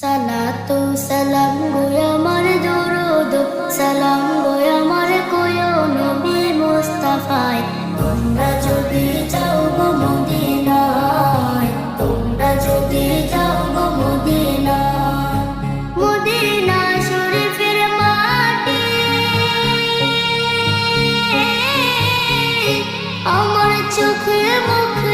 সালাতু সালাম গো আমার দরুদ, সালাম গো আমার কোয় নবী মুস্তাফায়। তোমরা যদি যাও গো মদিনায়, তোমরা যদি যাও গো মদিনায়। মদিনা শরীফের মাটি, আমার চোখে মুখে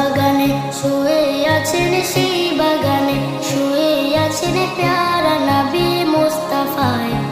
বাগানে শুয়ে আছেন সেই বাগানে শুয়ে আছেন প্যারা নবী মুস্তাফায়।